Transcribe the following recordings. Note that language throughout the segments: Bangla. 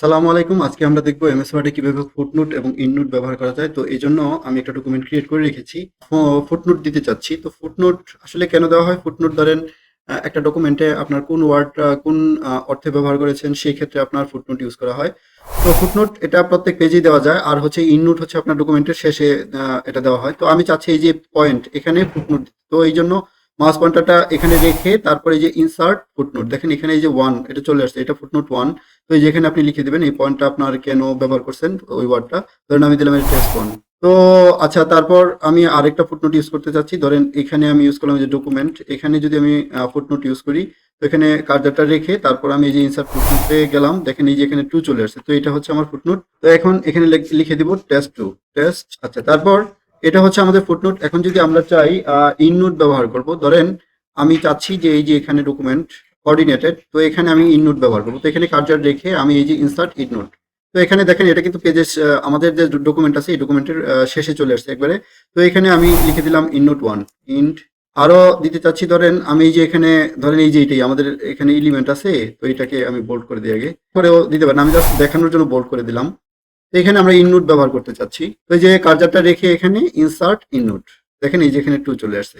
সালামু আলাইকুম। আজকে আমরা দেখব এমএস ওয়ার্ডে কীভাবে ফুটনোট এবং ইননোট ব্যবহার করা যায়। তো এই জন্য আমি একটা ডকুমেন্ট ক্রিয়েট করে রেখেছি। ফুটনোট দিতে চাচ্ছি। তো ফুটনোট আসলে কেন দেওয়া হয়? ফুটনোট ধরেন একটা ডকুমেন্টে আপনার কোন ওয়ার্ড কোন অর্থে ব্যবহার করেছেন, সেই ক্ষেত্রে আপনার ফুটনোট ইউজ করা হয়। তো ফুটনোট এটা প্রত্যেক পেজেই দেওয়া যায়। আর হচ্ছে ইননোট হচ্ছে আপনার ডকুমেন্টের শেষে এটা দেওয়া হয়। তো আমি চাচ্ছি এই যে পয়েন্ট এখানে ফুটনোট তো এই জন্য মাস পয়েন্টারটা এখানে রেখে তারপরে যে ইনসার্ট ফুটনোট দেখেন এখানে এই যে ওয়ান এটা চলে আসছে। এটা ফুটনোট ওয়ান তো যেখানে আপনি লিখে দিবেন, এই পয়েন্টটা আপনার কেন ব্যবহার করছেন, ওই ওয়ার্ডটা ধরেন আমি দিলাম টেস্ট পয়েন্ট তো আচ্ছা তারপর আমি আরেকটা ফুটনোট ইউজ করতে চাচ্ছি, ধরেন এখানে আমি ইউজ করলাম যে ডকুমেন্ট এখানে যদি আমি ফুটনোট ইউজ করি, তো এখানে কার্যারটা রেখে তারপর আমি এই যে ইনসার্ট ফুটনোটে গেলাম, দেখেন এই যে এখানে টু চলে আসছে, তো এটা হচ্ছে আমার ফুটনোট তো এখন এখানে লিখে দিব টেস্ট টু টেস্ট আচ্ছা তারপর এটা হচ্ছে আমাদের ফুটনোট এখন যদি আমরা চাই ইননোট ব্যবহার করব, ধরেন আমি চাচ্ছি যে এই যে এখানে ডকুমেন্ট কোঅর্ডিনেটেড তো এখানে আমি ইননোট ব্যবহার করব। তো এখানে কার্যার রেখে আমি এই যে ইনসার্ট ইননোট তো এখানে দেখেন এটা কিন্তু পেজের আমাদের যে ডকুমেন্ট আছে, এই ডকুমেন্টের শেষে চলে আসছে একবারে। তো এখানে আমি লিখে দিলাম ইননোট ওয়ান ইন্ট আরও দিতে চাচ্ছি, ধরেন আমি এই যে এখানে, ধরেন এই যে এটাই, আমাদের এখানে এলিমেন্ট আছে, তো এটাকে আমি বোল্ড করে দিই আগে। পরেও দিতে পারেন, আমি জাস্ট দেখানোর জন্য বোল্ড করে দিলাম। এখানে আমরা ইননোট ব্যবহার করতে চাচ্ছি। তো এই যে কার্যারটা রেখে এখানে ইনসার্ট ইননোট দেখেন এই যে এখানে টু চলে আসছে।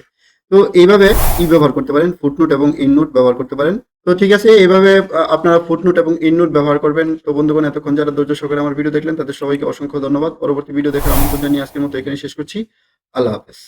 তো এইভাবে ই ব্যবহার করতে পারেন ফুটনোট এবং ইননোট ব্যবহার করতে পারেন। তো ঠিক আছে, এইভাবে আপনারা ফুটনোট এবং ইননোট ব্যবহার করবেন। তো বন্ধুগণ, এতক্ষণ যারা ধৈর্য সহকারে আমার ভিডিও দেখলেন, তাদের সবাইকে অসংখ্য ধন্যবাদ। পরবর্তী ভিডিও দেখার আমন্ত্রণ জানিয়ে আজকের মতো এখানে শেষ করছি। আল্লাহ হাফেজ।